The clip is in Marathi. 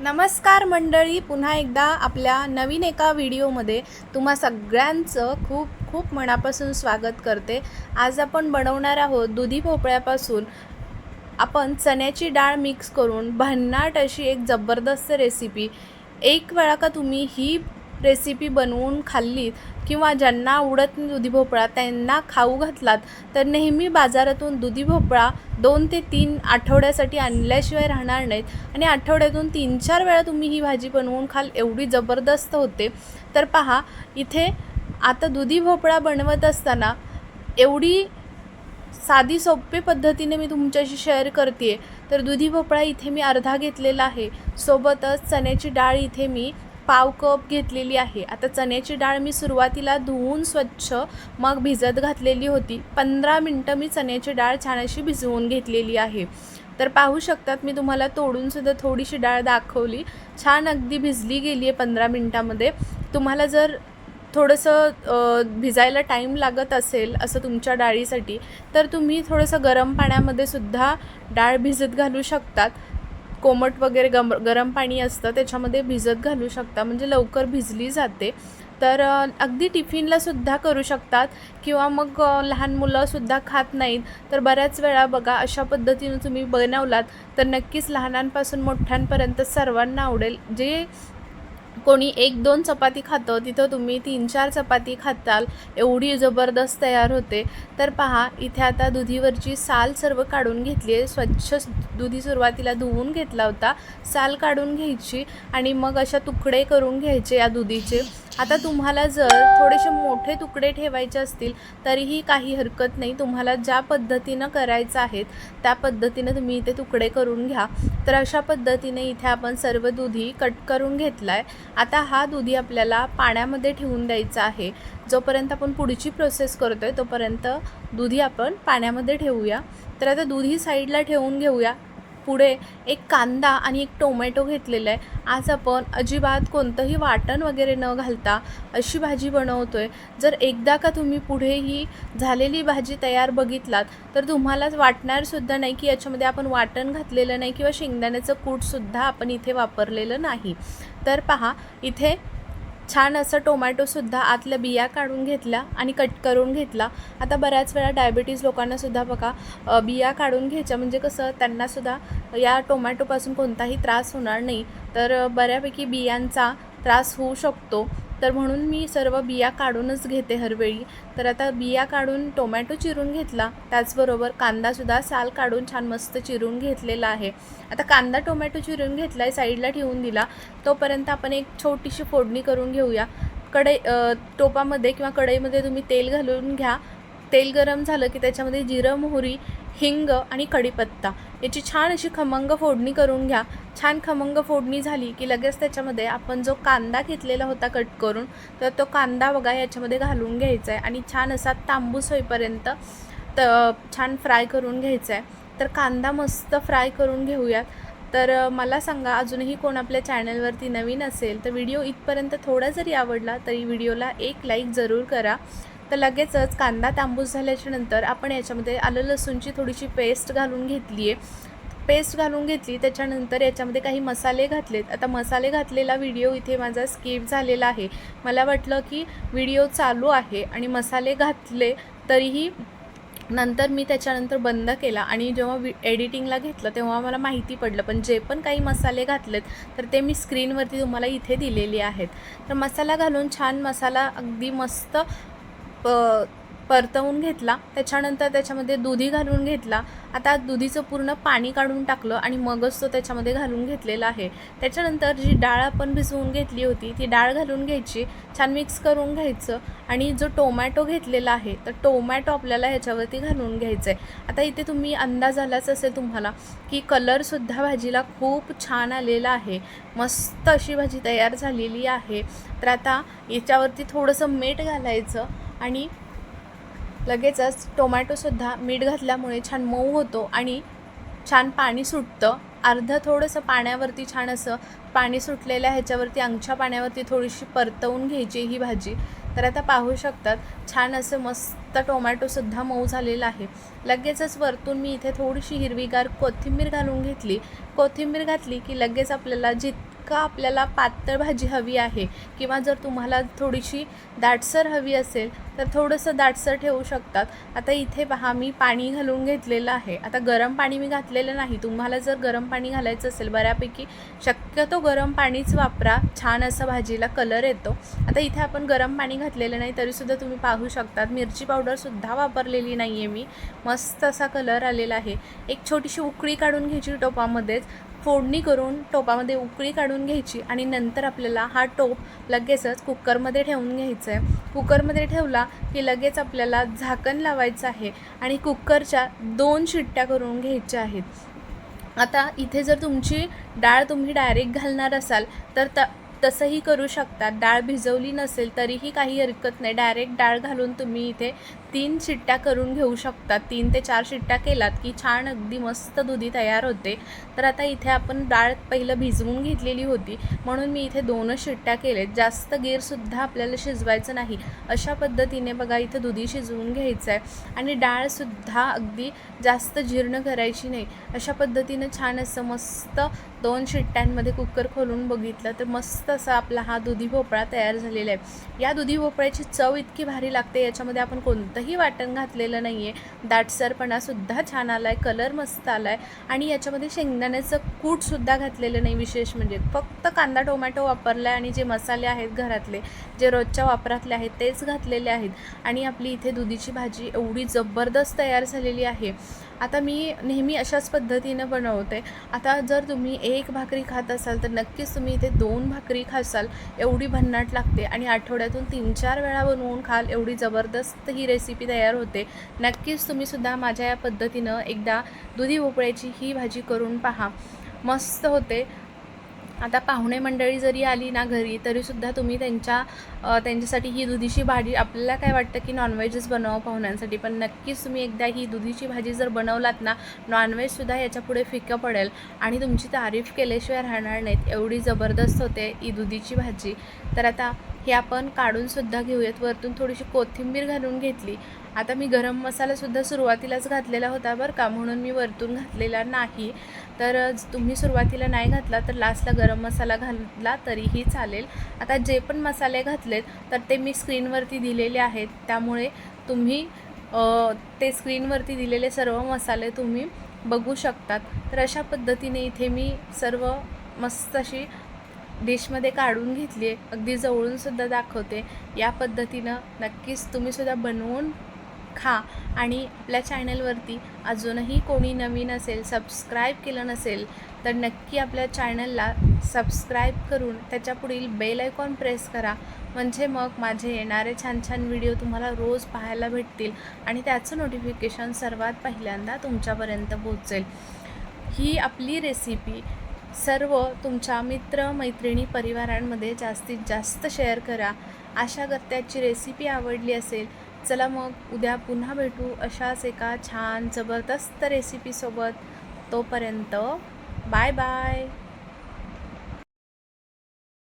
नमस्कार मंडळी पुन्हा एकदा आपल्या नवीन एका व्हिडिओमध्ये तुम्हा सगळ्यांचं खूप खूप मनापासून स्वागत करते. आज आपण बनवणार आहोत दुधी भोपळ्यापासून आपण चण्याची डाळ मिक्स करून भन्नाट अशी एक जबरदस्त रेसिपी एक वेळा का तुम्ही ही रेसिपी बनवून खाल्लीत किंवा ज्यांना आवडत नाही दुधी भोपळा त्यांना खाऊ घातलात तर नेहमी बाजारातून दुधी भोपळा दोन ते तीन आठवड्यासाठी आणल्याशिवाय राहणार नाहीत. आणि आठवड्यातून तीन चार वेळा तुम्ही ही भाजी बनवून खाल एवढी जबरदस्त होते. तर पहा इथे आता दुधी भोपळा बनवत असताना एवढी साधी सोपे पद्धतीने मी तुमच्याशी शेअर करते तर दुधी भोपळा इथे मी अर्धा घेतलेला आहे. सोबतच चण्याची डाळ इथे मी पाव कप घेतलेली आहे. आता चण्याची डाळ मी सुरुवातीला धुवून स्वच्छ मग भिजत घातलेली होती. पंधरा मिनटं मी चण्याची डाळ छान अशी भिजवून घेतलेली आहे. तर पाहू शकतात मी तुम्हाला तोडूनसुद्धा थोडीशी डाळ दाखवली. छान अगदी भिजली गेली आहे पंधरा मिनटामध्ये. तुम्हाला जर थोडंसं भिजायला टाईम लागत असेल असं तुमच्या डाळीसाठी तर तुम्ही थोडंसं गरम पाण्यामध्ये सुद्धा डाळ भिजत घालू शकतात. कोमट वगैरे गम गरम पाणी असतं त्याच्यामध्ये भिजत घालू शकता. म्हणजे लवकर भिजली जाते. तर अगदी टिफिनला सुद्धा करू शकतात किंवा मग लहान मुलंसुद्धा खात नाहीत. तर बऱ्याच वेळा बघा अशा पद्धतीनं तुम्ही बनवलात तर नक्कीच लहानांपासून मोठ्यांपर्यंत सर्वांना आवडेल. जे कोणी एक दोन चपाती खातं तिथं तुम्ही तीन चार चपाती खाताल एवढी जबरदस्त तयार होते. तर पहा इथे आता दुधीवरची साल सर्व काढून घेतली आहे. स्वच्छ दुधी सुरुवातीला धुवून घेतला होता. साल काढून घ्यायची आणि मग अशा तुकडे करून घ्यायचे या दुधीचे. आता तुम्हाला जर थोडेसे मोठे तुकडे ठेवायचे असतील तरीही काही हरकत नाही. तुम्हाला ज्या पद्धतीनं करायचं आहेत त्या पद्धतीनं तुम्ही इथे तुकडे करून घ्या. तर अशा पद्धतीने इथे आपण सर्व दुधी कट करून घेतला आहे आता हा दुधी आपल्याला पाण्यामध्ये ठेवून द्यायचा आहे. जोपर्यंत आपण पुढची प्रोसेस करतो आहे तोपर्यंत दुधी आपण पाण्यामध्ये ठेवूया. तर आता दुधी साईडला ठेवून घेऊया. पुढे एक कांदा आणि एक टोमॅटो घेतलेला आहे. आज आपण अजिबात कोणतंही वाटण वगैरे न घालता अशी भाजी बनवतो आहे जर एकदा का तुम्ही पुढे ही झालेली भाजी तयार बघितलात तर तुम्हाला वाटणारसुद्धा नाही की याच्यामध्ये आपण वाटण घातलेलं नाही किंवा शेंगदाण्याचं कूटसुद्धा आपण इथे वापरलेलं नाही. तर पहा इथे छान असं टोमॅटोसुद्धा आतल्या बिया काढून घेतल्या आणि कट करून घेतला. आता बऱ्याच वेळा डायबिटीज लोकांनासुद्धा बघा बिया काढून घ्यायच्या. म्हणजे कसं त्यांनासुद्धा या टोमॅटोपासून कोणताही त्रास होणार नाही. तर बऱ्यापैकी बियांचा त्रास होऊ शकतो. तर म्हणून मी सर्व बिया काढूनच घेते हरवेळी. तर आता बिया काढून टोमॅटो चिरून घेतला. त्याचबरोबर कांदासुद्धा साल काढून छान मस्त चिरून घेतलेला आहे. आता कांदा टोमॅटो चिरून घेतला आहे साईडला ठेवून दिला. तोपर्यंत आपण एक छोटीशी फोडणी करून घेऊया. कढई टोपामध्ये किंवा कढईमध्ये तुम्ही तेल घालून घ्या. तेल गरम झालं की त्याच्यामध्ये जिरं मोहरी हिंग आणि कढीपत्ता. याची छान अशी खमंग फोडणी करून घ्या. छान खमंग फोडणी झाली की लगेच त्याच्यामध्ये आपण जो कांदा घेतलेला होता कट करून तर तो कांदा बघा याच्यामध्ये घालून घ्यायचा आहे आणि छान असा तांबूस होईपर्यंत त छान फ्राय करून घ्यायचा आहे तर कांदा मस्त फ्राय करून घेऊयात. तर मला सांगा अजूनही कोण आपल्या चॅनलवरती नवीन असेल तर व्हिडिओ इथपर्यंत थोडा जरी आवडला तरी व्हिडिओला एक लाईक जरूर करा. तर लगेचच कांदा तांबूस झाल्याच्यानंतर आपण याच्यामध्ये आलं लसूणची थोडीशी पेस्ट घालून घेतली आहे पेस्ट घालून घेतली त्याच्यानंतर याच्यामध्ये काही मसाले घातलेत. आता मसाले घातलेला व्हिडिओ इथे माझा स्किप झालेला आहे. मला वाटलं की व्हिडिओ चालू आहे आणि मसाले घातले तरीही नंतर मी त्याच्यानंतर बंद केला आणि जेव्हा वि एडिटिंगला घेतलं तेव्हा मला माहिती पडलं. पण जे पण काही मसाले घातलेत तर ते मी स्क्रीनवरती तुम्हाला इथे दिलेले आहेत. तर मसाला घालून छान मसाला अगदी मस्त प परतवून घेतला. त्याच्यानंतर त्याच्यामध्ये दुधी घालून घेतला. आता दुधीचं पूर्ण पाणी काढून टाकलं आणि मगच तो त्याच्यामध्ये घालून घेतलेला आहे. त्याच्यानंतर जी डाळ आपण भिजवून घेतली होती ती डाळ घालून घ्यायची. छान मिक्स करून घ्यायचं. आणि जो टोमॅटो घेतलेला आहे तर टोमॅटो आपल्याला ह्याच्यावरती घालून घ्यायचं आहे आता इथे तुम्ही अंदाज आलाच असेल तुम्हाला की कलरसुद्धा भाजीला खूप छान आलेला आहे. मस्त अशी भाजी तयार झालेली आहे. तर आता याच्यावरती थोडंसं मीठ घालायचं. आणि लगेचच टोमॅटोसुद्धा मीठ घातल्यामुळे छान मऊ होतो आणि छान पाणी सुटतं. अर्धं थोडंसं पाण्यावरती छान असं पाणी सुटलेल्या ह्याच्यावरती अंगच्या पाण्यावरती थोडीशी परतवून घ्यायची ही भाजी. तर आता पाहू शकतात छान असं मस्त टोमॅटोसुद्धा मऊ झालेला आहे. लगेचच वरतून मी इथे थोडीशी हिरवीगार कोथिंबीर घालून घेतली. कोथिंबीर घातली की लगेच आपल्याला जित का आपल्याला पातळ भाजी हवी आहे किंवा जर तुम्हाला थोडीशी दाटसर हवी असेल तर थोडंसं दाटसर ठेवू शकतात. आता इथे पहा मी पाणी घालून घेतलेलं आहे. आता गरम पाणी मी घातलेलं नाही. तुम्हाला जर गरम पाणी घालायचं असेल बऱ्यापैकी शक्यतो गरम पाणीच वापरा. छान असं भाजीला कलर येतो. आता इथे आपण गरम पाणी घातलेलं नाही तरीसुद्धा तुम्ही पाहू शकतात. मिरची पावडरसुद्धा वापरलेली नाही आहे मी. मस्त असा कलर आलेला आहे. एक छोटीशी उकळी काढून घ्यायची टोपामध्येच. फोडणी करून टोपामध्ये उकळी काढून घ्यायची आणि नंतर आपल्याला हा टोप लगेचच कुकरमध्ये ठेवून घ्यायचा आहे कुकरमध्ये ठेवला की लगेच आपल्याला झाकण लावायचं आहे आणि कुकरच्या दोन शिट्ट्या करून घ्यायच्या आहेत. आता इथे जर तुमची डाळ तुम्ही डायरेक्ट घालणार असाल तर त तसंही करू शकता डाळ भिजवली नसेल तरीही काही हरकत नाही. डायरेक्ट डाळ घालून तुम्ही इथे तीन शिट्ट्या करून घेऊ शकता. तीन ते चार शिट्ट्या केलात की छान अगदी मस्त दुधी तयार होते. तर आता इथे आपण डाळ पहिलं भिजवून घेतलेली होती. म्हणून मी इथे दोनच शिट्ट्या केलेत. जास्त गीरसुद्धा आपल्याला शिजवायचं नाही. अशा पद्धतीने बघा इथे दुधी शिजवून घ्यायचं आहे आणि डाळसुद्धा अगदी जास्त जीर्ण करायची नाही. अशा पद्धतीनं छान असं मस्त दोन शिट्ट्यांमध्ये कुकर खोलून बघितलं तर मस्त असा आपला हा दुधी भोपळा तयार झालेला आहे. या दुधी भोपळ्याची चव इतकी भारी लागते याच्यामध्ये आपण कोणतंही वाटण घातलेलं नाही आहे दाटसरपणासुद्धा छान आला आहे कलर मस्त आला आहे आणि याच्यामध्ये शेंगदाण्याचं कूटसुद्धा घातलेलं नाही विशेष म्हणजे. फक्त कांदा टोमॅटो वापरला आहे आणि जे मसाले आहेत घरातले जे रोजच्या वापरातले आहेत तेच घातलेले आहेत. आणि आपली इथे दुधीची भाजी एवढी जबरदस्त तयार झालेली आहे. आता मी नेहमी अशाच पद्धतीनं बनवते. आता जर तुम्ही एक भाकरी खात असाल तर नक्कीच तुम्ही इथे दोन भाकरी खासाल एवढी भन्नाट लागते. आणि आठवड्यातून तीन चार वेळा बनवून खाल एवढी जबरदस्त ही रेसिपी तयार होते. नक्कीच तुम्हीसुद्धा माझ्या या पद्धतीनं एकदा दुधी भोपळ्याची ही भाजी करून पहा. मस्त होते. आता पाहुणे मंडळी जरी आली ना घरी तरीसुद्धा तुम्ही त्यांच्या त्यांच्यासाठी ही दुधीची भाजी आपल्याला काय वाटतं की नॉनव्हेजच बनवावं पाहुण्यांसाठी? पण नक्कीच तुम्ही एकदा ही दुधीची भाजी जर बनवलात ना नॉनव्हेजसुद्धा याच्यापुढे फिकं पडेल. आणि तुमची तारीफ केल्याशिवाय राहणार नाहीत. एवढी जबरदस्त होते ही दुधीची भाजी. तर आता हे आपण काढूनसुद्धा घेऊयात. वरतून थोडीशी कोथिंबीर घालून घेतली. आता मी गरम मसालासुद्धा सुरुवातीलाच घातलेला होता बरं का म्हणून मी वरतून घातलेला नाही. तर तुम्ही सुरुवातीला नाही घातला तर लास्टला गरम मसाला घातला तरीही चालेल. आता जे पण मसाले घातलेत तर ते मी स्क्रीनवरती दिलेले आहेत. त्यामुळे तुम्ही ते स्क्रीनवरती दिलेले सर्व मसाले तुम्ही बघू शकतात. तर अशा पद्धतीने इथे मी सर्व मस्त अशी डिशमध्ये काढून घेतली आहे. अगदी जवळूनसुद्धा दाखवते. या पद्धतीनं नक्कीच तुम्हीसुद्धा बनवून खा. आणि आपल्या चॅनलवरती अजूनही कोणी नवीन असेल सबस्क्राईब केलं नसेल तर नक्की आपल्या चॅनलला सबस्क्राईब करून त्याच्या पुढील बेल आयकॉन प्रेस करा. म्हणजे मग माझे येणारे छान छान व्हिडिओ तुम्हाला रोज पाहायला भेटतील आणि त्याचं नोटिफिकेशन सर्वात पहिल्यांदा तुमच्यापर्यंत पोहोचेल. ही आपली रेसिपी सर्व तुमच्या मित्र मैत्रिणी परिवारांमध्ये जास्तीत जास्त शेअर करा. आशा करत्याची रेसिपी आवडली असेल चला मग उद्या पुन्हा भेटू अशाच एका छान जबरदस्त रेसिपीसोबत तोपर्यंत बाय बाय